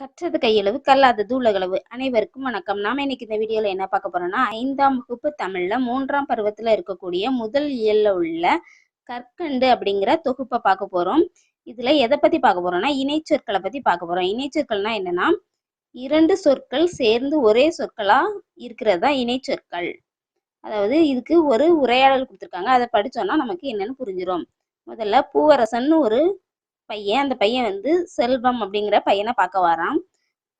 கற்றது கையளவு கல்லாதது உலகளவு. அனைவருக்கும் வணக்கம். நாம இன்னைக்கு இந்த வீடியோல என்ன பார்க்க போறோம்னா ஐந்தாம் வகுப்பு தமிழ்ல மூன்றாம் பருவத்துல இருக்கக்கூடிய முதல் இயல்ல உள்ள கற்கண்டு அப்படிங்கிற தொகுப்பை பார்க்க போறோம். இதுல எதை பத்தி பார்க்க போறோம்னா இணைச்சொற்களை பத்தி பார்க்க போறோம். இணைச்சொற்கள்னா என்னன்னா இரண்டு சொற்கள் சேர்ந்து ஒரே சொற்களா இருக்கிறது தான் இணைச்சொற்கள் அதாவது இதுக்கு ஒரு உரையாடல் கொடுத்துருக்காங்க. அதை படிச்சோம்னா நமக்கு என்னன்னு புரிஞ்சிடும் முதல்ல பூவரசன் ஒரு பையன் அந்த பையன் வந்து செல்வம் அப்படிங்கிற பையனை பார்க்க வரான்.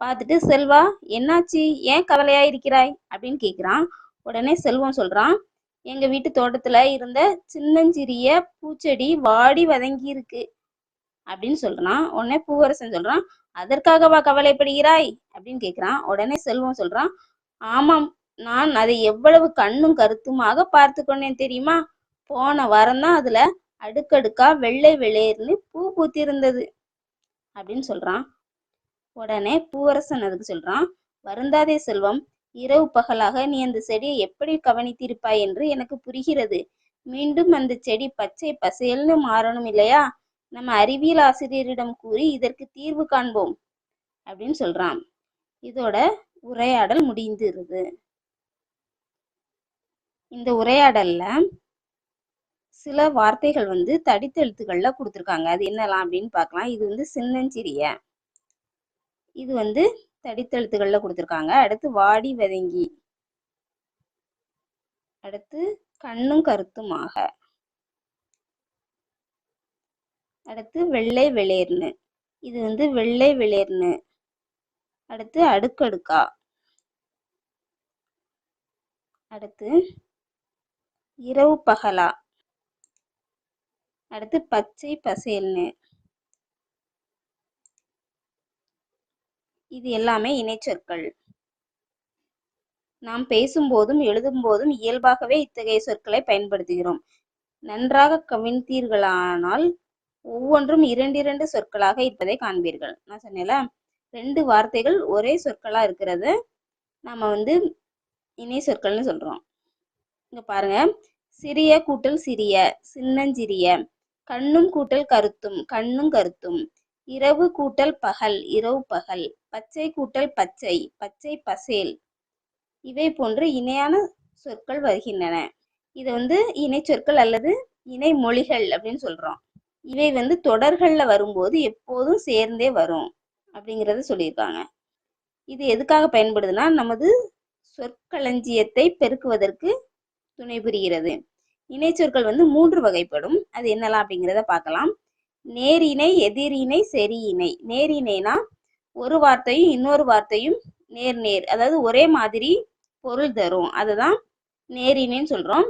பார்த்துட்டு செல்வா என்னாச்சு? ஏன் கவலையா இருக்கிறாய்? அப்படின்னு கேட்குறான் உடனே செல்வம் சொல்றான் எங்க வீட்டு தோட்டத்துல இருந்த சின்னஞ்சிறிய பூச்செடி வாடி வதங்கி இருக்கு. அப்படின்னு சொல்றான். உடனே பூவரசன் சொல்றான் அதற்காகவா கவலைப்படுகிறாய்? அப்படின்னு கேட்குறான் உடனே செல்வம் சொல்றான் ஆமாம் நான் அதை எவ்வளவு கண்ணும் கருத்துமாக பார்த்து கொண்டேன் தெரியுமா? போன வாரம் தான் அதுல அடுக்கடுக்கா வெள்ளை வெளியேர்னு பூ பூத்திருந்தது அப்படின்னு சொல்றான். உடனே பூவரசன் அதுக்கு சொல்றான் வருந்தாதே செல்வம் இரவு பகலாக நீ அந்த செடியை எப்படி கவனித்திருப்பாய் என்று எனக்கு புரிகிறது. மீண்டும் அந்த செடி பச்சை பசேல்னு மாறணும் இல்லையா? நம்ம அறிவியல் ஆசிரியரிடம் கூறி இதற்கு தீர்வு காண்போம் அப்படின்னு சொல்றான். இதோட உரையாடல் முடிந்துருது. இந்த உரையாடல்ல சில வார்த்தைகள் வந்து தடித்த எழுத்துக்கள்ல கொடுத்துருக்காங்க. அது என்னலாம் அப்படின்னு பார்க்கலாம் இது வந்து சின்னஞ்சிறிய. இது வந்து தடித்த எழுத்துக்கள்ல கொடுத்துருக்காங்க. அடுத்து வாடி வதங்கி. அடுத்து கண்ணும் கருத்துமாக. அடுத்து வெள்ளை வெளியர்னு இது வந்து வெள்ளை வெளியர்னு அடுத்து அடுக்கடுக்கா. அடுத்து இரவு பகலா. அடுத்து பச்சை பசேல்னு. இது எல்லாமே இணைச்சொற்கள். நாம் பேசும்போதும் எழுதும்போதும் இயல்பாகவே இத்தகைய சொற்களை பயன்படுத்துகிறோம். நன்றாக கவனித்தீர்களானால் ஒவ்வொன்றும் இரண்டிரண்டு சொற்களாக இருப்பதை காண்பீர்கள். நான் சொன்னேன்ல ரெண்டு வார்த்தைகள் ஒரே சொற்களா இருக்கிறத நம்ம வந்து இணை சொற்கள்னு சொல்றோம். இங்க பாருங்க சிறிய கூட்டல் சிறிய சின்னஞ்சிறிய. கண்ணும் கூட்டல் கருத்தும் கண்ணும் கருத்தும். இரவு கூட்டல் பகல் இரவு பகல். பச்சை கூட்டல் பச்சை பச்சை பசேல். இவை போன்று இணையான சொற்கள் வருகின்றன. இது வந்து இணை சொற்கள் அல்லது இணை மொழிகள் அப்படின்னு சொல்றோம். இவை வந்து தொடர்கள்ல வரும்போது எப்போதும் சேர்ந்தே வரும் அப்படிங்கிறத சொல்லியிருக்காங்க. இது எதுக்காக பயன்படுதுன்னா நமது சொற்களஞ்சியத்தை பெருக்குவதற்கு துணை புரிகிறது. இணைச்சொற்கள் வந்து மூன்று வகைப்படும். அது என்னலாம் அப்படிங்கிறத பார்க்கலாம். நேரிணை எதிரிணை செரியிணை நேரிணைனா ஒரு வார்த்தையும் இன்னொரு வார்த்தையும் நேர் நேர் அதாவது ஒரே மாதிரி பொருள் தரும். அதுதான் நேரிணைன்னு சொல்றோம்.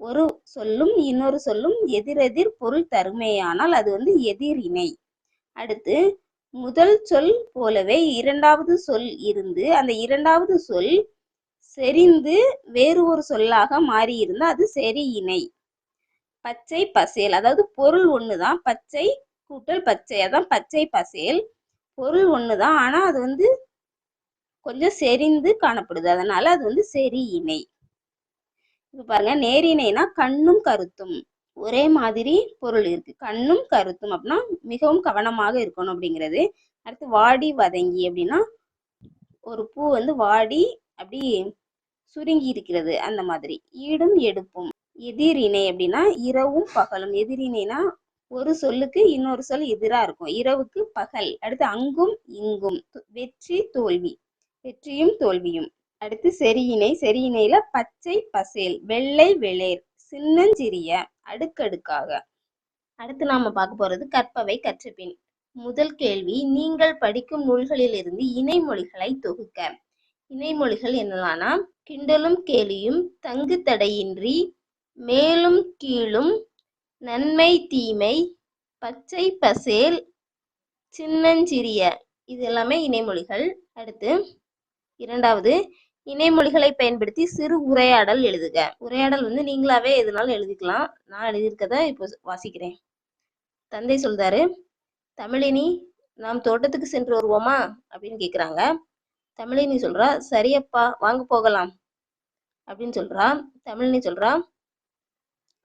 ஒரு சொல்லும் இன்னொரு சொல்லும் எதிரெதிர் பொருள் தருமேயானால் அது வந்து எதிரிணை. அடுத்து முதல் சொல் போலவே இரண்டாவது சொல் இருந்து அந்த இரண்டாவது சொல் செறிந்து வேறு ஒரு சொல்லாக மாறி இருந்தால் அது செரி இணை பச்சை பசேல் அதாவது பொருள் ஒன்று தான் பச்சை கூட்டல் பச்சை அதான் பச்சை பசேல். பொருள் ஒன்று தான் ஆனால் அது வந்து கொஞ்சம் செறிந்து காணப்படுது. அதனால அது வந்து செரி இணை இப்போ பாருங்க நேரிணைனா கண்ணும் கருத்தும். ஒரே மாதிரி பொருள் இருக்கு. கண்ணும் கருத்தும் அப்படின்னா மிகவும் கவனமாக இருக்கணும் அப்படிங்கிறது. அடுத்து வாடி வதங்கி அப்படின்னா ஒரு பூ வந்து வாடி அப்படி சுருங்கி இருக்கிறது அந்த மாதிரி. ஈடும் எடுப்பும். எதிரிணை அப்படின்னா இரவும் பகலும். எதிரிணைனா ஒரு சொல்லுக்கு இன்னொரு சொல் எதிரா இருக்கும். இரவுக்கு பகல். அடுத்து அங்கும் இங்கும். வெற்றி தோல்வி. வெற்றியும் தோல்வியும். அடுத்து செரியினை செரியினையில பச்சை பசேல். வெள்ளை வெளேர். சின்னஞ்சிறிய. அடுக்கடுக்காக. அடுத்து நாம பார்க்க போறது கற்பவை கற்றபின் முதல் கேள்வி நீங்கள் படிக்கும் நூல்களிலிருந்து இணைமொழிகளை தொகுக்க. இணைமொழிகள் என்னலானா கிண்டலும் கேலியும் தங்கு தடையின்றி மேலும் கீழும் நன்மை தீமை பச்சை பசேல் சின்னஞ்சிறிய. இது எல்லாமே இணைமொழிகள். அடுத்து இரண்டாவது இணைமொழிகளை பயன்படுத்தி சிறு உரையாடல் எழுதுக. உரையாடல் வந்து நீங்களாவே எதுனாலும் எழுதிக்கலாம். நான் எழுதியிருக்கத இப்போ வாசிக்கிறேன். தந்தை சொல்றாரு தமிழினி நாம் தோட்டத்துக்கு சென்று வருவோமா? அப்படின்னு கேட்குறாங்க தமிழினி சொல்றா சரியப்பா வாங்க போகலாம். அப்படின்னு சொல்றா. தமிழினி சொல்றா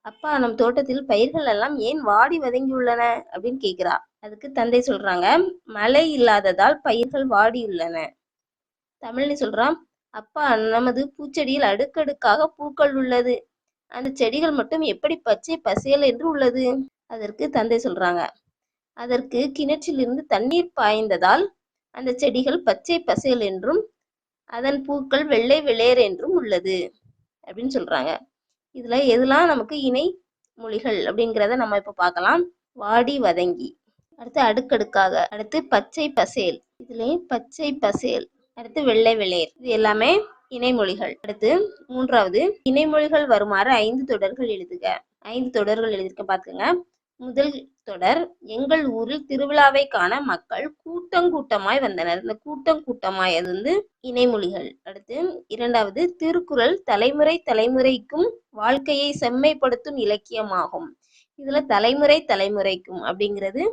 அப்பா நம் தோட்டத்தில் பயிர்கள் எல்லாம் ஏன் வாடி வதங்கியுள்ளன? அப்படின்னு கேக்குறா. அதுக்கு தந்தை சொல்றாங்க மழை இல்லாததால் பயிர்கள் வாடியுள்ளன. தமிழினி சொல்றான் அப்பா நமது பூச்செடியில் அடுக்கடுக்காக பூக்கள் உள்ளது. அந்த செடிகள் மட்டும் எப்படி பச்சை பசேல் என்று உள்ளது? அதற்கு தந்தை சொல்றாங்க அதற்கு கிணற்றிலிருந்து தண்ணீர் பாய்ந்ததால் அந்த செடிகள் பச்சை பசேல் என்றும் அதன் பூக்கள் வெள்ளை வெளேர் என்றும் உள்ளது அப்படின்னு சொல்றாங்க. இதுல எதெல்லாம் நமக்கு இணை மொழிகள் அப்படிங்கிறத நம்ம இப்ப பார்க்கலாம். வாடி வதங்கி. அடுத்து அடுக்கடுக்காக. அடுத்து பச்சை பசேல். இதுலயும் பச்சை பசேல். அடுத்து வெள்ளை வெளேர் இது எல்லாமே இணைமொழிகள் அடுத்து மூன்றாவது. இணைமொழிகள் வருமாறு ஐந்து தொடர்கள் எழுதுக. ஐந்து தொடர்கள் எழுதிருக்க பாத்துக்கங்க முதல் தொடர் எங்கள் ஊரில் திருவிழாவை காண மக்கள் கூட்டங்கூட்டமாய் வந்தனர். இந்த கூட்டம் கூட்டமாய் அது வந்து இணைமொழிகள். அடுத்து இரண்டாவது திருக்குறள் தலைமுறை தலைமுறைக்கும் வாழ்க்கையை செம்மைப்படுத்தும் இலக்கியமாகும். இதுல தலைமுறை தலைமுறைக்கும் அப்படிங்கிறது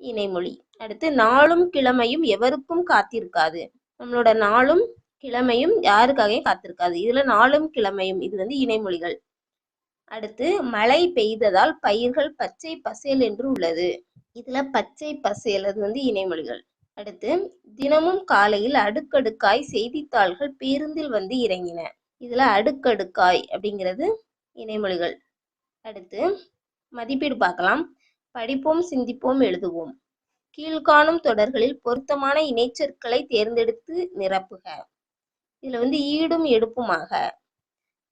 இணைமொழி. அடுத்து நாளும் கிழமையும் எவருக்கும் காத்திருக்காது. நம்மளோட நாளும் கிழமையும் யாருக்காகவும் காத்திருக்காது. இதுல நாளும் கிழமையும் இது வந்து இணைமொழிகள். அடுத்து மழை பெய்ததால் பயிர்கள் பச்சை பசேல் என்று உள்ளது. இதுல பச்சை பசேல் அது வந்து இணைமொழிகள் அடுத்து தினமும் காலையில் அடுக்கடுக்காய் செய்தித்தாள்கள் பேருந்தில் வந்து இறங்கின. இதுல அடுக்கடுக்காய் அப்படிங்கிறது இணைமொழிகள் அடுத்து மதிப்பீடு பார்க்கலாம். படிப்போம் சிந்திப்போம் எழுதுவோம். கீழ்காணும் தொடர்களில் பொருத்தமான இணைச்சொற்களை தேர்ந்தெடுத்து நிரப்புக. இதுல வந்து ஈடும் எடுப்புமாக.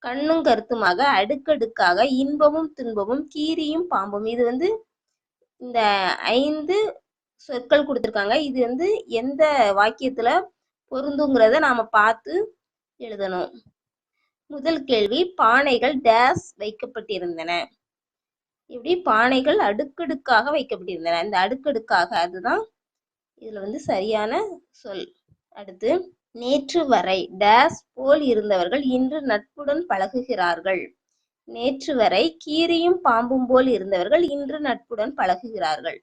கண்ணும் கருத்துமாக அடுக்கடுக்காக இன்பமும் துன்பமும் கீரியும் பாம்பும். இது வந்து இந்த ஐந்து சொற்கள் கொடுத்துருக்காங்க. இது வந்து எந்த வாக்கியத்துல பொருந்துங்கிறத நாம பார்த்து எழுதணும். முதல் கேள்வி பானைகள் டேஸ் வைக்கப்பட்டிருந்தன. இப்படி பானைகள் அடுக்கடுக்காக வைக்கப்பட்டிருந்தன. இந்த அடுக்கடுக்காக அதுதான் இதுல வந்து சரியான சொல். அடுத்து நேற்று வரை டேஸ் போல் இருந்தவர்கள் இன்று நட்புடன் பழகுகிறார்கள். நேற்று வரை கீரியும் பாம்பும் போல் இருந்தவர்கள் இன்று நட்புடன் பழகுகிறார்கள்.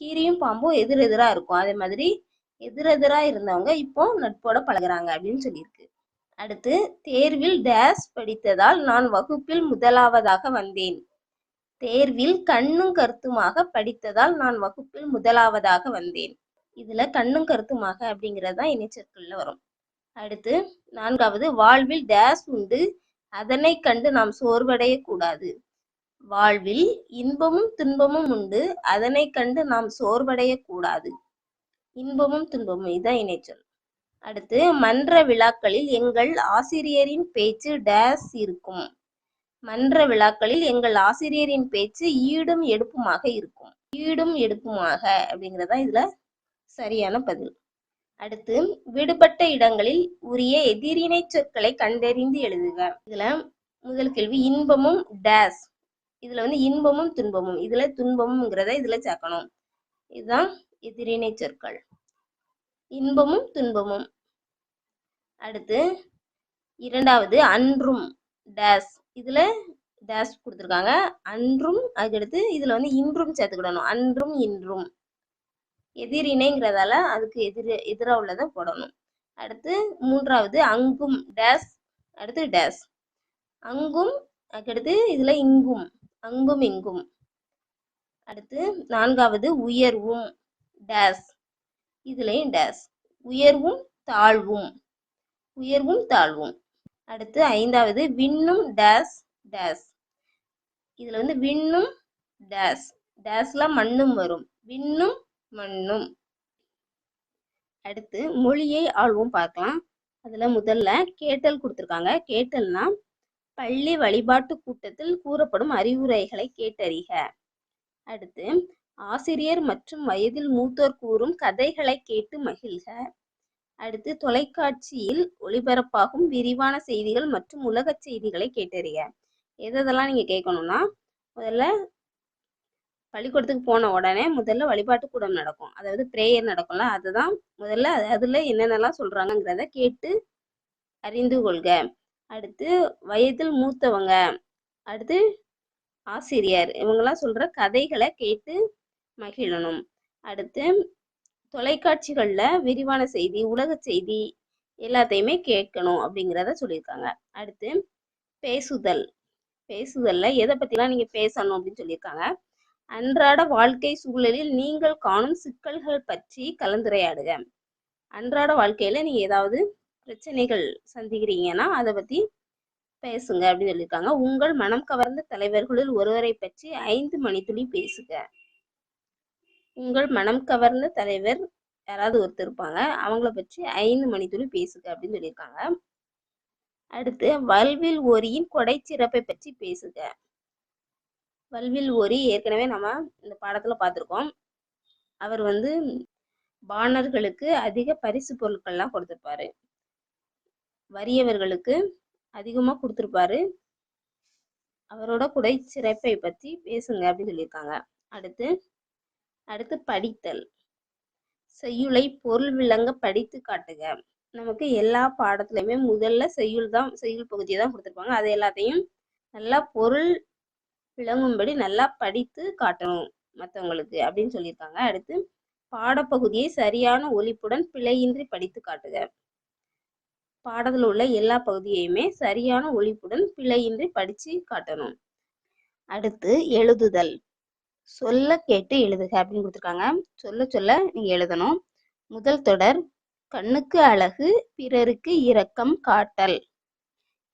கீரியும் பாம்பும் எதிரெதிரா இருக்கும். அதே மாதிரி எதிரெதிரா இருந்தவங்க இப்போ நட்போட பழகுறாங்க அப்படின்னு சொல்லியிருக்கு. அடுத்து தேர்வில் டேஸ் படித்ததால் நான் வகுப்பில் முதலாவதாக வந்தேன். தேர்வில் கண்ணும் கருத்துமாக படித்ததால் நான் வகுப்பில் முதலாவதாக வந்தேன். இதுல கண்ணும் கருத்துமாக அப்படிங்கிறது தான் இணைச்சொற்கள்ல வரும். அடுத்து நான்காவது வாழ்வில் டேஸ் உண்டு. அதனை கண்டு நாம் சோர்வடைய கூடாது. வாழ்வில் இன்பமும் துன்பமும் உண்டு. அதனை கண்டு நாம் சோர்வடைய கூடாது. இன்பமும் துன்பமும் இதான் இணைச்சொல். அடுத்து மன்ற விழாக்களில் எங்கள் ஆசிரியரின் பேச்சு டேஸ் இருக்கும். மன்ற விழாக்களில் எங்கள் ஆசிரியரின் பேச்சு ஈடும் எடுப்புமாக இருக்கும். ஈடும் எடுப்புமாக அப்படிங்கிறதா இதுல சரியான பதில். அடுத்து விடுபட்ட இடங்களில் உரிய எதிரிணை சொற்களை கண்டறிந்து எழுதுக. இதுல முதல் கேள்வி இன்பமும் டேஸ் இதுல வந்து இன்பமும் துன்பமும். இதுல துன்பமும்ங்கிறத இதுல சேர்க்கணும். இதுதான் எதிரிணை சொற்கள். இன்பமும் துன்பமும். அடுத்து இரண்டாவது அன்றும் டேஸ் இதுல டேஸ் கொடுத்துருக்காங்க. அன்றும் அதுக்கடுத்து இதுல வந்து இன்றும் சேர்த்துக்கிடணும். அன்றும் இன்றும். எதிரிணைங்கிறதால அதுக்கு எதிர எதிராக உள்ளதை போடணும். அடுத்து மூன்றாவது அங்கும் டேஸ் அடுத்து டேஸ் அங்கும் அடுத்து இதில் இங்கும் அங்கும் இங்கும். அடுத்து நான்காவது உயர்வும் டேஸ் இதுலேயும் டேஸ் உயர்வும் தாழ்வும். உயர்வும் தாழ்வும். அடுத்து ஐந்தாவது விண்ணும் டேஸ் டேஸ் இதில் வந்து விண்ணும் டேஸ் டேஸ்லாம் மண்ணும் வரும். விண்ணும் மண்ணும். அடுத்து மொழியை ஆழ்வும் பார்க்கலாம். அதுல முதல்ல கேட்டல் கொடுத்துருக்காங்க. கேட்டல்னா பள்ளி வழிபாட்டு கூட்டத்தில் கூறப்படும் அறிவுரைகளை கேட்டறிக. அடுத்து ஆசிரியர் மற்றும் வயதில் மூத்தோர் கூறும் கதைகளை கேட்டு மகிழ்க. அடுத்து தொலைக்காட்சியில் ஒளிபரப்பாகும் விரிவான செய்திகள் மற்றும் உலக செய்திகளை கேட்டறிக. எதெல்லாம் நீங்க கேட்கணும்னா முதல்ல பள்ளிக்கூடத்துக்கு போன உடனே முதல்ல வழிபாட்டு கூடம் நடக்கும். அதாவது ப்ரேயர் நடக்கும்ல அதுதான் முதல்ல அதில் அதுல என்னென்னலாம் சொல்கிறாங்கங்கிறத கேட்டு அறிந்து கொள்க. அடுத்து வயதில் மூத்தவங்க அடுத்து ஆசிரியர் இவங்கெல்லாம் சொல்ற கதைகளை கேட்டு மகிழணும். அடுத்து தொலைக்காட்சிகளில் விரிவான செய்தி உலக செய்தி எல்லாத்தையுமே கேட்கணும் அப்படிங்கிறத சொல்லியிருக்காங்க. அடுத்து பேசுதல் பேசுதலில் எதை பற்றிலாம் நீங்கள் பேசணும் அப்படின்னு சொல்லியிருக்காங்க. அன்றாட வாழ்க்கை சூழலில் நீங்கள் காணும் சிக்கல்கள் பற்றி கலந்துரையாடுக. அன்றாட வாழ்க்கையில நீங்க ஏதாவது பிரச்சனைகள் சந்திக்கிறீங்கன்னா அதை பத்தி பேசுங்க அப்படின்னு சொல்லியிருக்காங்க. உங்கள் மனம் கவர்ந்த தலைவர்களில் ஒருவரை பற்றி ஐந்து மணித்துளி பேசுக. உங்கள் மனம் கவர்ந்த தலைவர் யாராவது ஒருத்தர் இருப்பாங்க அவங்கள பற்றி ஐந்து மணித்துளி பேசுக அப்படின்னு சொல்லியிருக்காங்க. அடுத்து வல்வில் ஓரியின் கொடை சிறப்பை பற்றி பேசுக. வல்வில் ஓரி ஏற்கனவே நம்ம இந்த பாடத்துல பார்த்துருக்கோம் அவர் வந்து பாணர்களுக்கு அதிக பரிசு பொருட்கள்லாம் கொடுத்துருப்பாரு. வறியவர்களுக்கு அதிகமாக கொடுத்துருப்பாரு. அவரோட குடை சிறப்பை பற்றி பேசுங்க அப்படின்னு சொல்லியிருக்காங்க. அடுத்து அடுத்து படித்தல். செய்யுளை பொருள் விளங்க படித்து காட்டுக. நமக்கு எல்லா பாடத்துலையுமே முதல்ல செய்யுள் தான் செய்யுள் பகுதியை தான் கொடுத்துருப்பாங்க. அது எல்லாத்தையும் நல்லா பொருள் விளங்கும்படி நல்லா படித்து காட்டணும் மற்றவங்களுக்கு அப்படின்னு சொல்லியிருக்காங்க. அடுத்து பாடப்பகுதியை சரியான ஒழிப்புடன் பிழையின்றி படித்து காட்டுக. பாடத்தில் உள்ள எல்லா பகுதியையுமே சரியான ஒழிப்புடன் பிழையின்றி படித்து காட்டணும். அடுத்து எழுதுதல். சொல்ல கேட்டு எழுதுக அப்படின்னு கொடுத்துருக்காங்க. சொல்ல சொல்ல நீங்க எழுதணும். முதல் தொடர் கண்ணுக்கு அழகு பிறருக்கு இரக்கம் காட்டல்.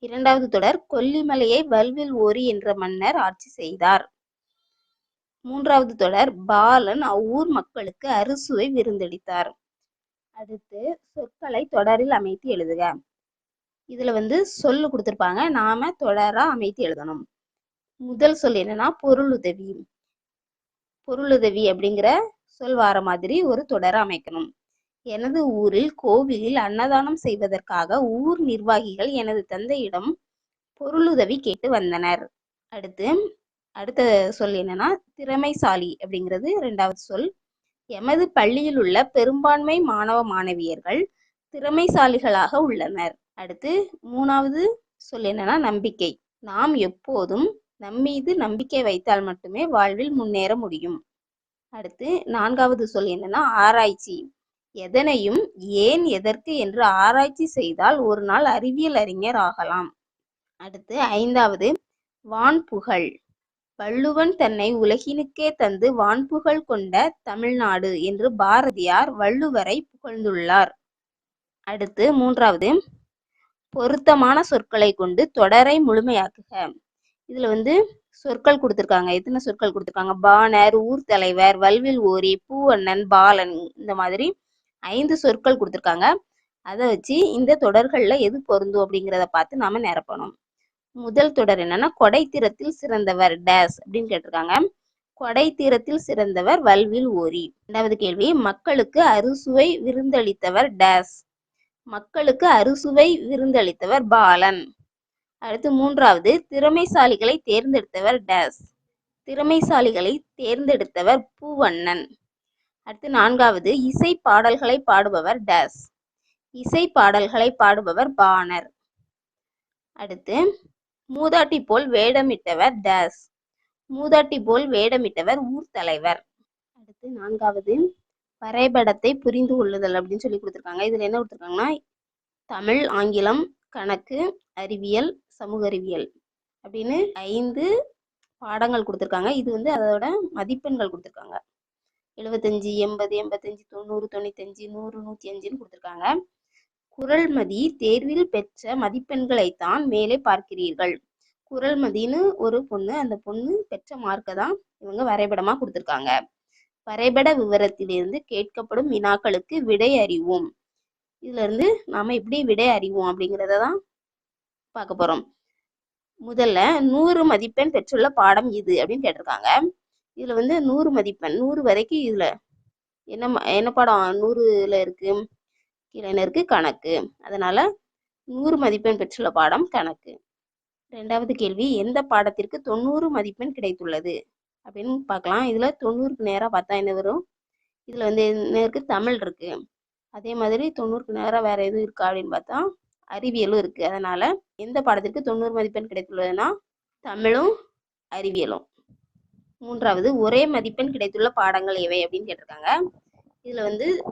இரண்டாவது தொடர் கொல்லிமலையை வல்வில் ஓரி என்ற மன்னர் ஆட்சி செய்தார். மூன்றாவது தொடர் பாலன் அவ்வூர் மக்களுக்கு அறுசுவை விருந்தளித்தார். அடுத்து சொற்களை தொடரில் அமைத்து எழுதுக. இதுல வந்து சொல்லு கொடுத்துருப்பாங்க. நாம தொடரா அமைத்து எழுதணும். முதல் சொல் என்னன்னா பொருளுதவி. பொருளுதவி அப்படிங்கிற சொல் வார மாதிரி ஒரு தொடரை அமைக்கணும். எனது ஊரில் கோவிலில் அன்னதானம் செய்வதற்காக ஊர் நிர்வாகிகள் எனது தந்தையிடம் பொருளுதவி கேட்டு வந்தனர். அடுத்து அடுத்த சொல் என்னன்னா திறமைசாலி அப்படிங்கிறது ரெண்டாவது சொல். எமது பள்ளியில் உள்ள பெரும்பான்மை மாணவ மாணவியர்கள் திறமைசாலிகளாக உள்ளனர். அடுத்து மூணாவது சொல் என்னன்னா நம்பிக்கை. நாம் எப்போதும் நம்மீது நம்பிக்கை வைத்தால் மட்டுமே வாழ்வில் முன்னேற முடியும். அடுத்து நான்காவது சொல் என்னன்னா ஆராய்ச்சி. எதனையும் ஏன் எதற்கு என்று ஆராய்ச்சி செய்தால் ஒரு நாள் அறிவியல் அறிஞர் ஆகலாம். அடுத்து ஐந்தாவது வான்புகழ். வள்ளுவன் தன்னை உலகினுக்கே தந்து வான்புகழ் கொண்ட தமிழ்நாடு என்று பாரதியார் வள்ளுவரை புகழ்ந்துள்ளார். அடுத்து மூன்றாவது பொருத்தமான சொற்களை கொண்டு தொடரை முழுமையாக்குக. இதுல வந்து சொற்கள் கொடுத்துருக்காங்க. எத்தனை சொற்கள் கொடுத்துருக்காங்க? பாணர் ஊர் தலைவர் வல்வில் ஓரி பூவண்ணன் பாலன் இந்த மாதிரி ஐந்து சொற்கள் கொடுத்துருக்காங்க. அதை வச்சு இந்த தொடர்கள்ல எது பொருந்தும் அப்படிங்கிறத பார்த்து நாம நிரப்பணும். முதல் தொடர் என்னன்னா கொடை தீரத்தில் சிறந்தவர் டேஸ் அப்படின்னு கேட்டிருக்காங்க. கொடை தீரத்தில் சிறந்தவர் வல்வில் ஓரி இரண்டாவது கேள்வி மக்களுக்கு அறுசுவை விருந்தளித்தவர் டேஸ் மக்களுக்கு அறுசுவை விருந்தளித்தவர் பாலன் அடுத்து மூன்றாவது திறமைசாலிகளை தேர்ந்தெடுத்தவர் டேஸ் திறமைசாலிகளை தேர்ந்தெடுத்தவர் பூவண்ணன் அடுத்து நான்காவது இசை பாடல்களை பாடுபவர் டேஸ். இசை பாடல்களை பாடுபவர் பாணர். அடுத்து மூதாட்டி போல் வேடமிட்டவர் டேஸ். மூதாட்டி போல் வேடமிட்டவர் ஊர் தலைவர். அடுத்து நான்காவது வரைபடத்தை புரிந்து கொள்ளுதல் அப்படின்னு சொல்லி கொடுத்துருக்காங்க. இதுல என்ன கொடுத்துருக்காங்கன்னா தமிழ் ஆங்கிலம் கணக்கு அறிவியல் சமூக அறிவியல் அப்படின்னு ஐந்து பாடங்கள் கொடுத்துருக்காங்க. இது வந்து அதோட மதிப்பெண்கள் கொடுத்துருக்காங்க. எழுபத்தஞ்சு எண்பது எண்பத்தஞ்சு தொண்ணூறு தொண்ணூத்தஞ்சு நூறு நூற்றி அஞ்சுன்னு கொடுத்துருக்காங்க குரல்மதி தேர்வில் பெற்ற மதிப்பெண்களைத்தான் மேலே பார்க்கிறீர்கள். குரல்மதின்னு ஒரு பொண்ணு அந்த பொண்ணு பெற்ற மார்க்கை தான் இவங்க வரைபடமாக கொடுத்துருக்காங்க. வரைபட விவரத்திலிருந்து கேட்கப்படும் வினாக்களுக்கு விடை அறிவோம். இதுல இருந்து நாம எப்படி விடை அறிவோம் அப்படிங்கிறத தான் பார்க்க போறோம். முதல்ல நூறு மதிப்பெண் பெற்றுள்ள பாடம் இது அப்படின்னு கேட்டிருக்காங்க. இதுல வந்து நூறு மதிப்பெண் நூறு வரைக்கும் இதுல என்ன ம- என்ன பாடம்? நூறுல இருக்கு கீழே என்ன இருக்கு? கணக்கு. அதனால நூறு மதிப்பெண் பெற்றுள்ள பாடம் கணக்கு. ரெண்டாவது கேள்வி எந்த பாடத்திற்கு தொண்ணூறு மதிப்பெண் கிடைத்துள்ளது? அப்படின்னு பார்க்கலாம். இதுல தொண்ணூறுக்கு நேராக பார்த்தா என்ன வரும்? இதுல வந்து என்ன இருக்கு? தமிழ் இருக்கு. அதே மாதிரி தொண்ணூறுக்கு நேரம் வேற எதுவும் இருக்கா அப்படின்னு பார்த்தா அறிவியலும் இருக்கு. அதனால எந்த பாடத்திற்கு தொண்ணூறு மதிப்பெண் கிடைத்துள்ளதுன்னா தமிழும் அறிவியலும். மூன்றாவது ஒரே மதிப்பெண் கிடைத்துள்ள பாடங்கள் எவை அப்படின்னு கேட்டிருக்காங்க. இதுல வந்து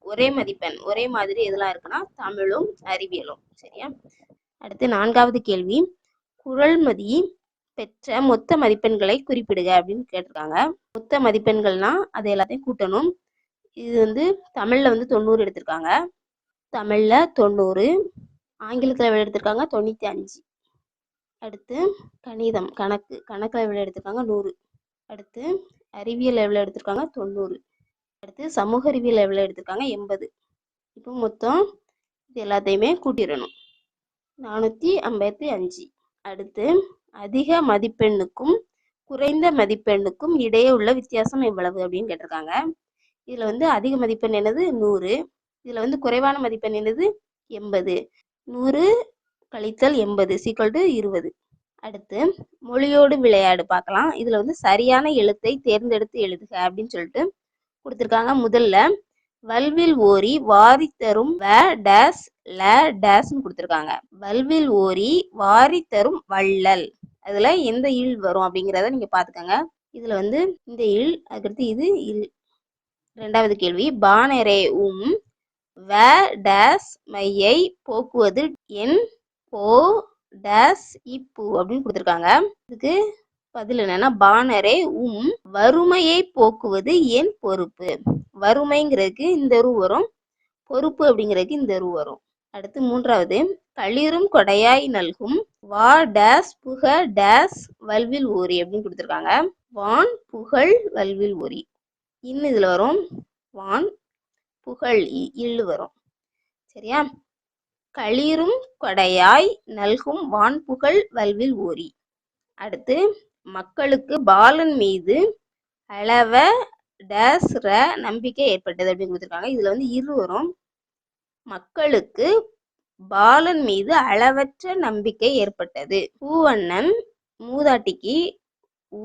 ஒரே மதிப்பெண் ஒரே மாதிரி எதெல்லாம் இருக்குன்னா தமிழும் அறிவியலும். சரியா? அடுத்து நான்காவது கேள்வி. குரல்மதி பெற்ற மொத்த மதிப்பெண்களை குறிப்பிடுக அப்படின்னு கேட்டிருக்காங்க. மொத்த மதிப்பெண்கள்னா அது எல்லாத்தையும் கூட்டணும். இது வந்து தமிழில் வந்து தொண்ணூறு எடுத்திருக்காங்க. தமிழில் தொண்ணூறு ஆங்கிலத்தில் எவ்வளோ எடுத்திருக்காங்க? தொண்ணூற்றி அஞ்சு. அடுத்து கணிதம் கணக்கு கணக்கில் விட எடுத்திருக்காங்க? நூறு. அடுத்து அறிவியல் எவ்வளோ எடுத்திருக்காங்க? தொண்ணூறு. அடுத்து சமூக அறிவியல் எவ்வளோ எடுத்திருக்காங்க? எண்பது. இப்போ மொத்தம் இது எல்லாத்தையுமே கூட்டிடணும். நானூற்றி ஐம்பத்தி அஞ்சு. அடுத்து அதிக மதிப்பெண்ணுக்கும் குறைந்த மதிப்பெண்ணுக்கும் இடையே உள்ள வித்தியாசம் எவ்வளவு அப்படின்னு கேட்டிருக்காங்க. இதில் வந்து அதிக மதிப்பெண் என்னது? நூறு. இதில் வந்து குறைவான மதிப்பெண் என்னது? எண்பது. நூறு கழித்தல் எண்பது சீக்வல் டு இருபது. அடுத்து மொழியோடு விளையாடு பார்க்கலாம். இதில் வந்து சரியான எழுத்தை தேர்ந்தெடுத்து எழுதுக அப்படின்னு சொல்லிட்டு கொடுத்துருக்காங்க. முதல்ல வல்வில் ஓரி வாரி தரும் வ டேஸ் ல டேஸ்னு கொடுத்துருக்காங்க. வல்வில் ஓரி வாரி தரும் வள்ளல். அதில் எந்த இல் வரும் அப்படிங்கிறத நீங்கள் பார்த்துக்கோங்க. இதில் வந்து இந்த இல் அதுக்கடுத்து இது இல். ரெண்டாவது கேள்வி. பானரே உம் வ டேஸ் மையை போக்குவது என் போ டேஸ் இப்பு அப்படின்னு கொடுத்துருக்காங்க. இதுக்கு பதில் என்னன்னா பானரே உம் வறுமையை போக்குவது என் பொறுப்பு? வறுமைங்கிறதுக்கு இந்த ரூ வரும் பொறுப்பு அப்படிங்கிறதுக்கு இந்த ரூ வரும். அடுத்து மூன்றாவது களிரும் கொடையாய் நல்கும் வா டேஸ் புக டேஸ் வல்வில் ஊரி அப்படின்னு கொடுத்துருக்காங்க. வான் புகழ் வல்வில் ஊரி இன்னும் இதில் வரும் வான் புகழ் இல் இல்லு வரும். சரியா? களிரும் கொடையாய் நல்கும் வான்புகழ் வல்வில் ஓரி. அடுத்து மக்களுக்கு பாலன் மீது அளவ டேஸ் ர நம்பிக்கை ஏற்பட்டது அப்படின்னு கொடுத்துருக்காங்க. இதில் வந்து இரு வரும் மக்களுக்கு பாலன் மீது அளவற்ற நம்பிக்கை ஏற்பட்டது. பூவண்ணன் மூதாட்டிக்கு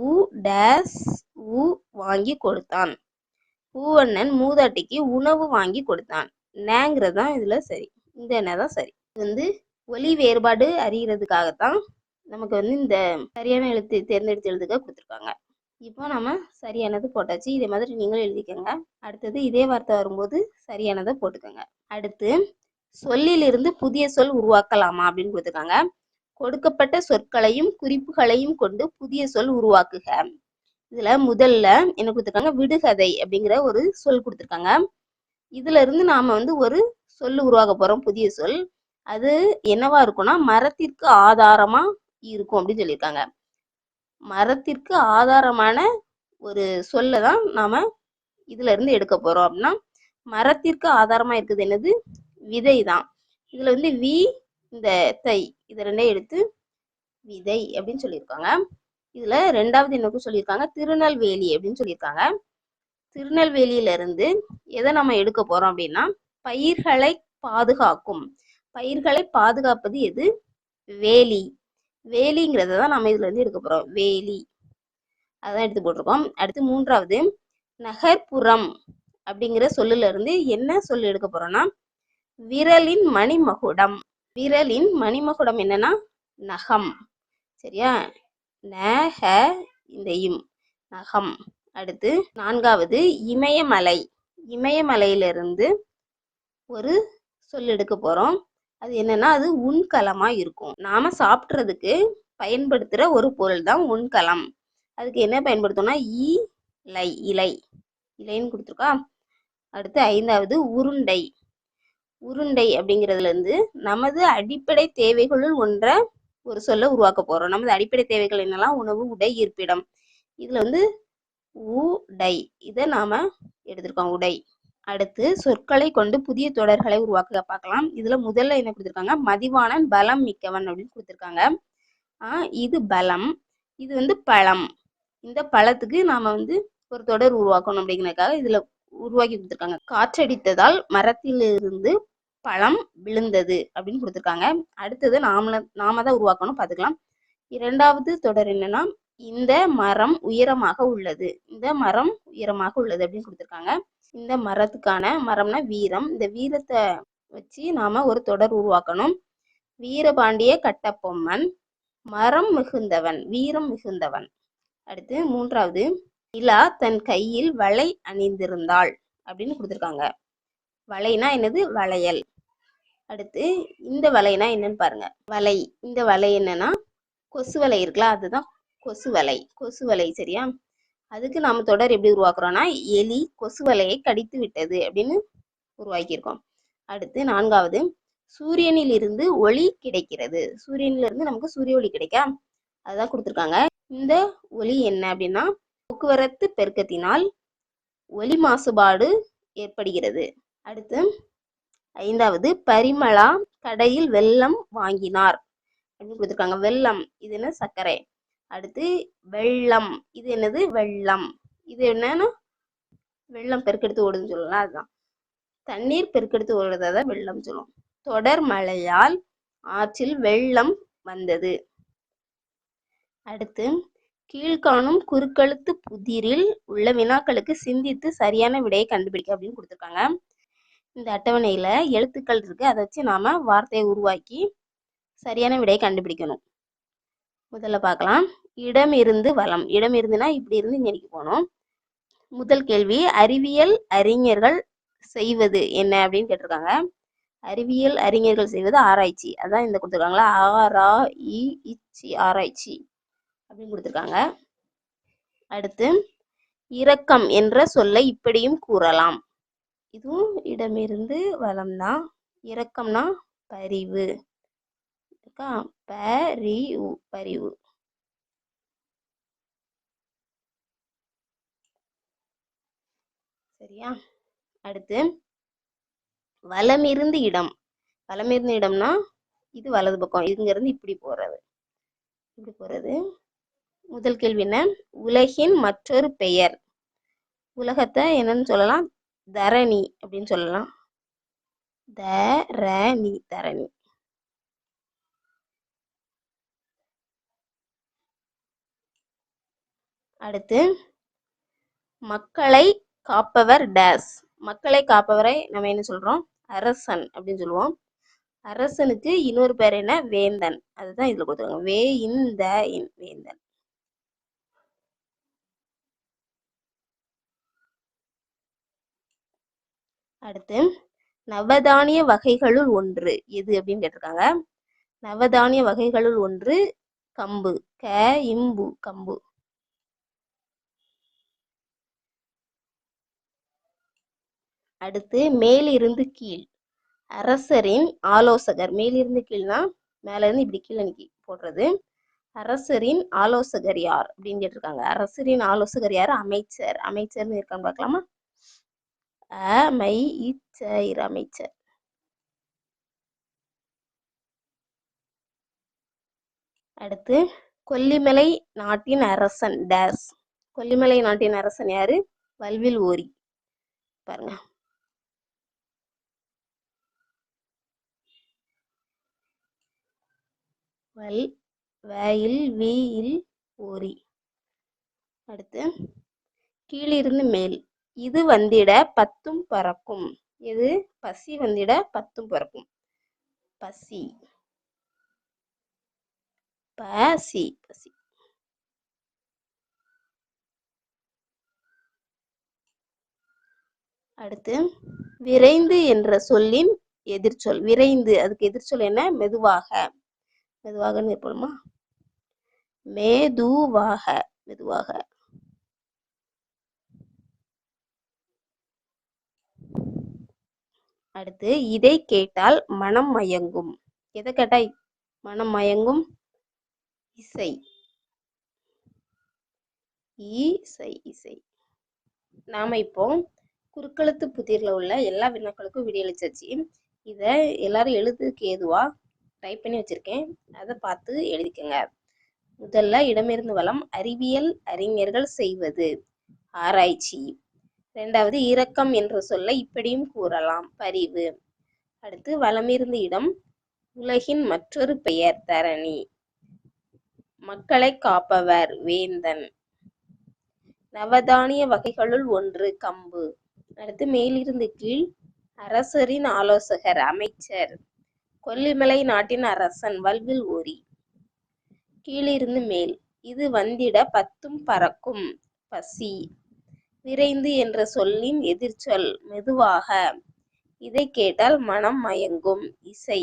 உ டேஸ் உ வாங்கி கொடுத்தான். பூவண்ணன் மூதாட்டிக்கு உணவு வாங்கி கொடுத்தான். நேங்கிறது தான் இதில் சரி. இந்த எண்ணெய் தான் சரி. இது வந்து ஒலி வேறுபாடு அறிகிறதுக்காகத்தான் நமக்கு வந்து இந்த சரியான எழுத்து தேர்ந்தெடுத்து எழுதுக கொடுத்துருக்காங்க. இப்போ நம்ம சரியானது போட்டாச்சு. இதே மாதிரி நீங்களும் எழுதிக்கோங்க. அடுத்தது இதே வார்த்தை வரும்போது சரியானதை போட்டுக்கோங்க. அடுத்து சொல்லிலிருந்து புதிய சொல் உருவாக்கலாமா அப்படின்னு கொடுத்துருக்காங்க. கொடுக்கப்பட்ட சொற்களையும் குறிப்புகளையும் கொண்டு புதிய சொல் உருவாக்குக. இதுல முதல்ல என்ன கொடுத்துருக்காங்க? விடுகதை அப்படிங்கிற ஒரு சொல் கொடுத்துருக்காங்க. இதுல இருந்து நாம வந்து ஒரு சொல் உருவாக்க போறோம் புதிய சொல். அது என்னவா இருக்கும்னா மரத்திற்கு ஆதாரமா இருக்கும் அப்படின்னு சொல்லியிருக்காங்க. மரத்திற்கு ஆதாரமான ஒரு சொல்ல தான் நாம இதுல இருந்து எடுக்க போறோம் அப்படின்னா மரத்திற்கு ஆதாரமா இருக்குது என்னது? விதை தான். இதுல வந்து வி இந்த தை இது ரெண்டே எடுத்து விதை அப்படின்னு சொல்லியிருக்காங்க. இதுல ரெண்டாவது என்னக்கும் சொல்லியிருக்காங்க? திருநெல்வேலி அப்படின்னு சொல்லியிருக்காங்க. திருநெல்வேலியில இருந்து எதை நம்ம எடுக்க போறோம் அப்படின்னா பயிர்களை பாதுகாக்கும். பயிர்களை பாதுகாப்பது எது? வேலி. வேலிங்கிறத தான் நம்ம இதுல இருந்து எடுக்க போறோம். வேலி. அதான் எடுத்து போட்டிருக்கோம். அடுத்து மூன்றாவது நகர்ப்புறம் அப்படிங்கிற சொல்லுல இருந்து என்ன சொல் எடுக்க போறோம்னா விரலின் மணிமகுடம். விரலின் மணிமகுடம் என்னன்னா நகம். சரியா? நக இந்த இம் நகம். அடுத்து நான்காவது இமயமலை. இமயமலையிலிருந்து ஒரு சொல் எடுக்க போறோம். அது என்னன்னா அது உண்கலமா இருக்கும். நாம சாப்பிட்றதுக்கு பயன்படுத்துகிற ஒரு பொருள் தான் உண்கலம் அதுக்கு என்ன பயன்படுத்தோம்னா ஈ இலை இலை. இலைன்னு கொடுத்துருக்கா. அடுத்து ஐந்தாவது உருண்டை. உருண்டை அப்படிங்கிறதுலேருந்து நமது அடிப்படை தேவைகளுள் ஒன்றை ஒரு சொல்ல உருவாக்க போகிறோம் நமது அடிப்படை தேவைகள் என்னெல்லாம்? உணவு உடை இருப்பிடம். இதில் வந்து உடை இதை நாம எடுத்திருக்கோம் உடை. அடுத்து சொற்களை கொண்டு புதிய தொடர்களை உருவாக்க பார்க்கலாம். இதுல முதல்ல என்ன கொடுத்திருக்காங்க? மதிவானன் பலம் மிக்கவன் அப்படின்னு கொடுத்திருக்காங்க. ஆஹ் இது பலம். இது வந்து பழம். இந்த பழத்துக்கு நாம வந்து ஒரு தொடர் உருவாக்கணும் அப்படிங்கிறதுக்காக இதுல உருவாக்கி கொடுத்திருக்காங்க. காற்றடித்ததால் மரத்திலிருந்து பழம் விழுந்தது அப்படின்னு கொடுத்திருக்காங்க. அடுத்தது நாம நாம தான் உருவாக்கணும். பார்த்துக்கலாம். இரண்டாவது தொடர் என்னன்னா இந்த மரம் உயரமாக உள்ளது. இந்த மரம் உயரமாக உள்ளது அப்படின்னு கொடுத்திருக்காங்க. இந்த மரத்துக்கான மரம்னா வீரம். இந்த வீரத்தை வச்சு நாம ஒரு தொடர் உருவாக்கணும். வீரபாண்டிய கட்டபொம்மன் மரம் மிகுந்தவன் வீரம் மிகுந்தவன். அடுத்து மூன்றாவது நிலா தன் கையில் வளை அணிந்திருந்தாள் அப்படின்னு கொடுத்துருக்காங்க. வளைனா என்னது? வளையல். அடுத்து இந்த வலைனா என்னன்னு பாருங்க. வலை. இந்த வலை என்னன்னா கொசு வலை இருக்குல்ல அதுதான் கொசுவலை கொசுவலை சரியா? அதுக்கு நாம தொடர் எப்படி உருவாக்குறோம்னா எலி கொசுவலையை கடித்து விட்டது அப்படின்னு உருவாக்கியிருக்கோம். அடுத்து நான்காவது சூரியனில் இருந்து ஒளி கிடைக்கிறது. சூரியனில இருந்து நமக்கு சூரிய ஒளி கிடைக்கா? அதான் கொடுத்துருக்காங்க. இந்த ஒளி என்ன அப்படின்னா போக்குவரத்து பெருக்கத்தினால் ஒலி மாசுபாடு ஏற்படுகிறது. அடுத்து ஐந்தாவது பரிமளா கடையில் வெல்லம் வாங்கினார் அப்படின்னு கொடுத்துருக்காங்க. வெல்லம் இது என்ன? சர்க்கரை. அடுத்து வெள்ளம். இது என்னது? வெள்ளம். இது என்னன்னா? வெள்ளம் பெருக்கெடுத்து ஓடுதுன்னு சொல்லலாம். அதுதான். தண்ணீர் பெருக்கெடுத்து ஓடுறதாதான் வெள்ளம் சொல்லுவோம். தொடர் மழையால் ஆற்றில் வெள்ளம் வந்தது. அடுத்து கீழ்காணும் குறுக்கெழுத்து புதிரில் உள்ள வினாக்களுக்கு சிந்தித்து சரியான விடையை கண்டுபிடிக்க அப்படின்னு கொடுத்துருக்காங்க. இந்த அட்டவணையில எழுத்துக்கள் இருக்கு. அதை வச்சு நாம வார்த்தையை உருவாக்கி சரியான விடையை கண்டுபிடிக்கணும். முதல்ல பார்க்கலாம். இடம் இருந்து வளம். இடம் இருந்துனா இப்படி இருந்து இன்னைக்கு போகணும் முதல் கேள்வி அறிவியல் அறிஞர்கள் செய்வது என்ன அப்படின்னு கேட்டிருக்காங்க. அறிவியல் அறிஞர்கள் செய்வது ஆராய்ச்சி. அதான் இந்த கொடுத்துருக்காங்களா? ஆரா இ இச்சி ஆராய்ச்சி அப்படின்னு கொடுத்துருக்காங்க. அடுத்து இரக்கம் என்ற சொல்லை இப்படியும் கூறலாம். இதுவும் இடமிருந்து வலம்தான் இரக்கம்னா பரிவு. பரிவு பரிவு. சரியா? அடுத்து வலமிருந்து இடம். வலமிருந்து இடம்னா இது வலது பக்கம். இங்க இருந்து இப்படி போறது. இப்படி போறது. முதல் கேள்வி என்ன? உலகின் மற்றொரு பெயர். உலகத்தை என்னன்னு சொல்லலாம்? தரணி அப்படின்னு சொல்லலாம். தரணி தரணி. அடுத்து மக்களை காப்பவர் டேஸ் மக்களை காப்பவரை நம்ம என்ன சொல்கிறோம் அரசன் அப்படின்னு சொல்லுவோம். அரசனுக்கு இன்னொரு பேர் என்ன? வேந்தன். அதுதான் இதில் கொடுத்துருக்காங்க. வே இந்த இன் வேந்தன். அடுத்து நவதானிய வகைகளுள் ஒன்று. எது அப்படின்னு கேட்டிருக்காங்க? நவதானிய வகைகளுள் ஒன்று கம்பு. க இம்பு கம்பு. அடுத்து மேலிருந்து கீழ். அரசரின் ஆலோசகர். மேலிருந்து கீழ்னா மேல இருந்து இப்படி கீழே நிக்கி போடுறது. அரசரின் ஆலோசகர் யார் அப்படின்னு கேட்டிருக்காங்க. அரசரின் ஆலோசகர் யார்? அமைச்சர். அமைச்சர்னு இருக்கான்னு பார்க்கலாமா? அமை இச்சர் அமைச்சர். அடுத்து கொல்லிமலை நாட்டின் அரசன் டேஸ். கொல்லிமலை நாட்டின் அரசன் யாரு? வல்வில் ஓரி. பாருங்க. வல் வயில் வீயில் ஓரி. அடுத்து கீழிருந்து மேல். இது வந்திட பத்தும் பறக்கும். இது பசி வந்திட பத்தும் பறக்கும். பசி. பசி. பசி. அடுத்து விரைந்து என்ற சொல்லின் எதிர்ச்சொல். விரைந்து அதுக்கு எதிர்ச்சொல் என்ன? மெதுவாக. மெதுவாகன்னு போடுமா மெதுவாக மெதுவாக. அடுத்து இதை கேட்டால் மனம் மயங்கும். எதை கேட்டா மனம் மயங்கும். இசை. இசை இசை. நாம இப்போ குறுக்கெழுத்து புதிரில் உள்ள எல்லா வினாக்களுக்கும் விடியளிச்சாச்சு. இதை எல்லாரும் எழுதுக்கு ஏதுவா? டைப் பண்ணி வச்சிருக்கேன். அதை பார்த்து எழுதிக்கோங்க. முதல்ல இடமிருந்து வளம் அறிவியல் அறிஞர்கள் செய்வது ஆராய்ச்சி. ரெண்டாவது இரக்கம் என்ற சொல்லை இப்படியும் கூறலாம் பரிவு. அடுத்து வளமிருந்து இடம் உலகின் மற்றொரு பெயர் தரணி. மக்களை காப்பவர் வேந்தன். நவதானிய வகைகளுள் ஒன்று கம்பு. அடுத்து மேலிருந்து கீழ் அரசரின் ஆலோசகர் அமைச்சர். கொல்லிமலை நாட்டின் அரசன் வல்வில் ஓரி. கீழிருந்து மேல் இது வந்திட பத்தும் பறக்கும் பசி. விரைந்து என்ற சொல்லின் எதிர்ச்சொல் மெதுவாக இதை கேட்டால் மனம் மயங்கும் இசை.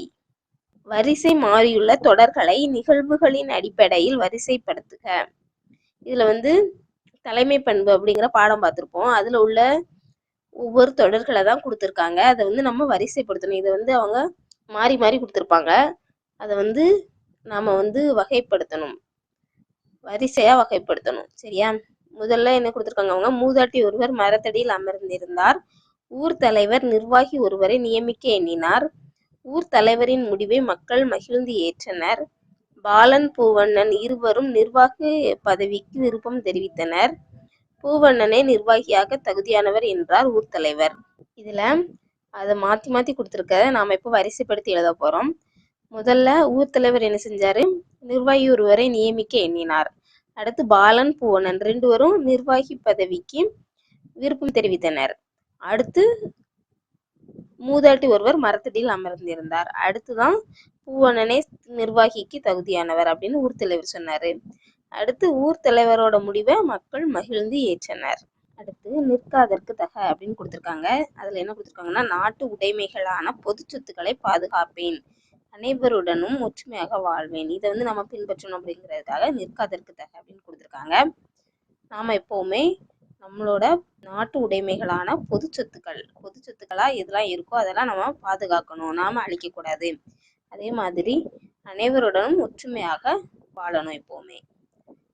வரிசை மாறியுள்ள தொடர்களை நிகழ்வுகளின் அடிப்படையில் வரிசைப்படுத்துக. இதுல வந்து தலைமை பண்பு அப்படிங்கிற பாடம் பார்த்துருப்போம். அதுல உள்ள ஒவ்வொரு தொடர்களை தான் கொடுத்துருக்காங்க. அதை வந்து நம்ம வரிசைப்படுத்தணும். இதை வந்து அவங்க மாறி மாறி கொடுத்துருப்பாங்க. அதை வந்து நாம் வந்து வகைப்படுத்தணும். வரிசையாக வகைப்படுத்தணும். சரியா? முதல்ல என்ன கொடுத்துருக்காங்க அவங்க? மூதாட்டி ஒருவர் மரத்தடியில் அமர்ந்திருந்தார். ஊர் தலைவர் நிர்வாகி ஒருவரை நியமிக்க எண்ணினார். ஊர் தலைவரின் முடிவை மக்கள் மகிழ்ந்து ஏற்றனர். பாலன் பூவண்ணன் இருவரும் நிர்வாக பதவிக்கு விருப்பம் தெரிவித்தனர். பூவண்ணனே நிர்வாகியாக தகுதியானவர் என்றார் ஊர் தலைவர். இதுல அதை மாத்தி மாத்தி கொடுத்துருக்க. நாம இப்போ வரிசைப்படுத்தி எழுத போறோம். முதல்ல ஊர் தலைவர் என்ன செஞ்சாரு? நிர்வாகி ஒருவரை நியமிக்க எண்ணினார். அடுத்து பாலன் பூவண்ணன் ரெண்டுவரும் நிர்வாகி பதவிக்கு விருப்பம் தெரிவித்தனர். அடுத்து மூதாட்டி ஒருவர் மரத்தடியில் அமர்ந்திருந்தார். அடுத்துதான் பூவண்ணனே நிர்வாகிக்கு தகுதியானவர் அப்படின்னு ஊர் தலைவர் சொன்னாரு. அடுத்து ஊர் தலைவரோட முடிவை மக்கள் மகிழ்ந்து ஏற்றனர். அடுத்து நிற்காதற்கு தக அப்படின்னு கொடுத்துருக்காங்க. அதில் என்ன கொடுத்துருக்காங்கன்னா நாட்டு உடைமைகளான பொது சொத்துக்களை பாதுகாப்பேன். அனைவருடனும் ஒற்றுமையாக வாழ்வேன். இதை வந்து நம்ம பின்பற்றணும் அப்படிங்கிறதுக்காக நிற்காதற்கு தக அப்படின்னு கொடுத்துருக்காங்க. நாம் எப்போவுமே நம்மளோட நாட்டு உடைமைகளான பொது சொத்துக்கள் பொது சொத்துக்களாக எதெல்லாம் இருக்கோ அதெல்லாம் நம்ம பாதுகாக்கணும். நாம் அழிக்கக்கூடாது. அதே மாதிரி அனைவருடனும் ஒற்றுமையாக வாழணும் எப்போவுமே.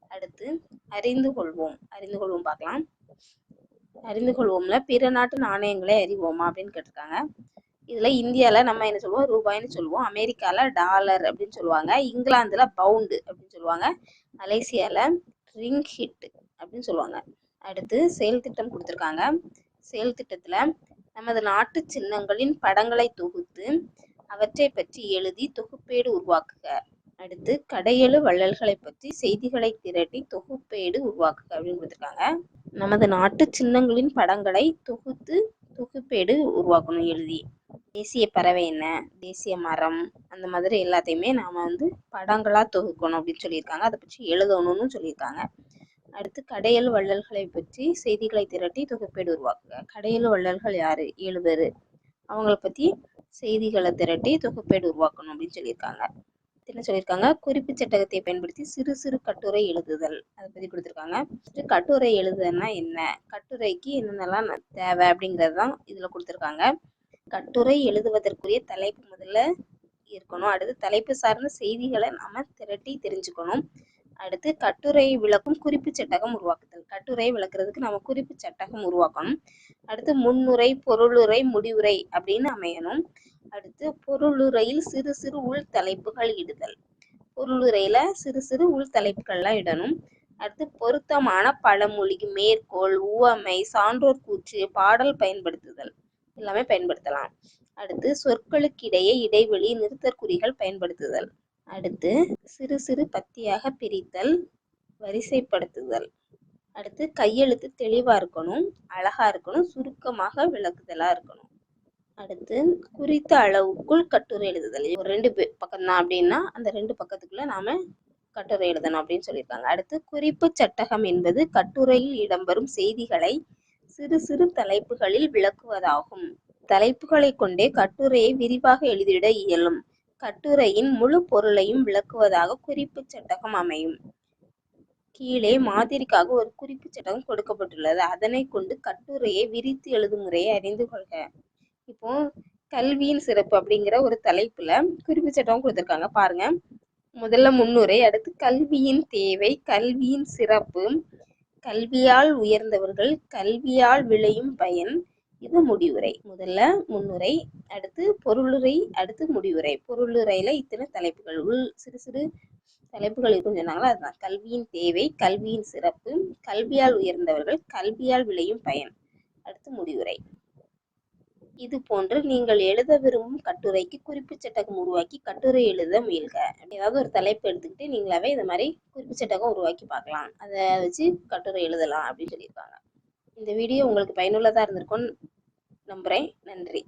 அடுத்து அறிந்து கொள்வோம். அறிந்து கொள்வோம் பார்க்கலாம். அறிந்து கொள்வோம்ல. பிற நாட்டு நாணயங்களை அறிவோமா அப்படின்னு கேட்டிருக்காங்க. இதுல இந்தியால நம்ம என்ன சொல்லுவோம்? ரூபாய்னு சொல்லுவோம். அமெரிக்கால டாலர் அப்படின்னு சொல்லுவாங்க. இங்கிலாந்துல பவுண்டு அப்படின்னு சொல்லுவாங்க. மலேசியால ரிங் ஹிட் அப்படின்னு சொல்லுவாங்க. அடுத்து செயல் திட்டம் கொடுத்துருக்காங்க. செயல் திட்டத்துல நமது நாட்டு சின்னங்களின் படங்களை தொகுத்து அவற்றை பற்றி எழுதி தொகுப்பேடு உருவாக்குக. அடுத்து கடையெழு வள்ளல்களை பற்றி செய்திகளை திரட்டி தொகுப்பேடு உருவாக்குக அப்படின்னு கொடுத்துருக்காங்க. நமது நாட்டு சின்னங்களின் படங்களை தொகுத்து தொகுப்பேடு உருவாக்கணும் எழுதி. தேசிய பறவை என்ன? தேசிய மரம் அந்த மாதிரி எல்லாத்தையுமே நாம வந்து படங்களா தொகுக்கணும் அப்படின்னு சொல்லியிருக்காங்க. அதை பற்றி எழுதணும்னு சொல்லியிருக்காங்க. அடுத்து கடையல் வள்ளல்களை பற்றி செய்திகளை திரட்டி தொகுப்பேடு உருவாக்குங்க. கடையல் வள்ளல்கள் யாரு? ஏழு பேர். அவங்கள பத்தி செய்திகளை திரட்டி தொகுப்பேடு உருவாக்கணும் அப்படின்னு சொல்லியிருக்காங்க. என்ன சொல்லியிருக்காங்க. குறிப்பு சட்டகத்தை பயன்படுத்தி சிறு சிறு கட்டுரை எழுதுதல். அதை பத்தி கொடுத்துருக்காங்க. கட்டுரை எழுதுனா என்ன? கட்டுரைக்கு என்னென்னலாம் தேவை அப்படிங்கிறது தான் இதுல கொடுத்துருக்காங்க. கட்டுரை எழுதுவதற்குரிய தலைப்பு முதல்ல இருக்கணும். அடுத்து தலைப்பு சார்ந்த செய்திகளை நாம திரட்டி தெரிஞ்சுக்கணும். அடுத்து கட்டுரை விளக்கும் குறிப்பு சட்டகம் உருவாக்குதல். கட்டுரை விளக்குறதுக்கு நம்ம குறிப்பு சட்டகம் உருவாக்கணும். அடுத்து முன்னுரை பொருளுரை முடிவுரை அப்படின்னு அமையணும். அடுத்து பொருளுரையில் சிறு சிறு உள் தலைப்புகள் இடுதல். பொருளுரையில சிறு சிறு உள் தலைப்புகள்லாம் இடணும். அடுத்து பொருத்தமான பழமொழி மேற்கோள் உவமை சான்றோர் கூற்று பாடல் பயன்படுத்துதல் எல்லாமே பயன்படுத்தலாம். அடுத்து சொற்களுக்கிடையே இடைவெளி நிறுத்தற்குறிகள் பயன்படுத்துதல். அடுத்து சிறு சிறு பத்தியாக பிரித்தல் வரிசைப்படுத்துதல். அடுத்து கையெழுத்து தெளிவாக இருக்கணும் அழகாக இருக்கணும் சுருக்கமாக விளக்குதலாக இருக்கணும். அடுத்து குறித்த அளவுக்குள் கட்டுரை எழுதுதல். ஒரு ரெண்டு பக்கம் தான் அப்படின்னா அந்த ரெண்டு பக்கத்துக்குள்ள நாம கட்டுரை எழுதணும் அப்படின்னு சொல்லியிருக்காங்க. அடுத்து குறிப்பு சட்டகம் என்பது கட்டுரையில் இடம்பெறும் செய்திகளை சிறு சிறு தலைப்புகளில் விளக்குவதாகும். தலைப்புகளை கொண்டே கட்டுரையை விரிவாக எழுதிட இயலும். கட்டுரையின் முழு பொருளையும் விளக்குவதாக குறிப்பு சட்டகம் அமையும். கீழே மாதிரிக்காக ஒரு குறிப்பு சட்டகம் கொடுக்கப்பட்டுள்ளது. அதனை கொண்டு கட்டுரையை விரித்து எழுதும் முறையை அறிந்து கொள்க. இப்போ கல்வியின் சிறப்பு அப்படிங்கிற ஒரு தலைப்புல குறிப்பு சட்டம் கொடுத்துருக்காங்க. பாருங்க. முதல்ல முன்னுரை அடுத்து கல்வியின் தேவை கல்வியின் சிறப்பு கல்வியால் உயர்ந்தவர்கள் கல்வியால் விளையும் பயன் இது முடிவுரை. முதல்ல முன்னுரை அடுத்து பொருளுரை அடுத்து முடிவுரை. பொருளுரையில இத்தனை தலைப்புகள். உள் சிறு சிறு தலைப்புகள் இருக்குன்னு சொன்னாங்களா? அதுதான். கல்வியின் தேவை கல்வியின் சிறப்பு கல்வியால் உயர்ந்தவர்கள் கல்வியால் விளையும் பயன். அடுத்து முடிவுரை. இது போன்று நீங்கள் எழுத விரும்பும் கட்டுரைக்கு குறிப்பு சட்டகம் உருவாக்கி கட்டுரை எழுத முயல்க. ஏதாவது ஒரு தலைப்பு எடுத்துக்கிட்டு நீங்களாவே இந்த மாதிரி குறிப்பு சட்டகம் உருவாக்கி பார்க்கலாம். அதை வச்சு கட்டுரை எழுதலாம் அப்படின்னு சொல்லியிருக்காங்க. இந்த வீடியோ உங்களுக்கு பயனுள்ளதாக இருந்திருக்கும்னு நம்புகிறேன் நன்றி.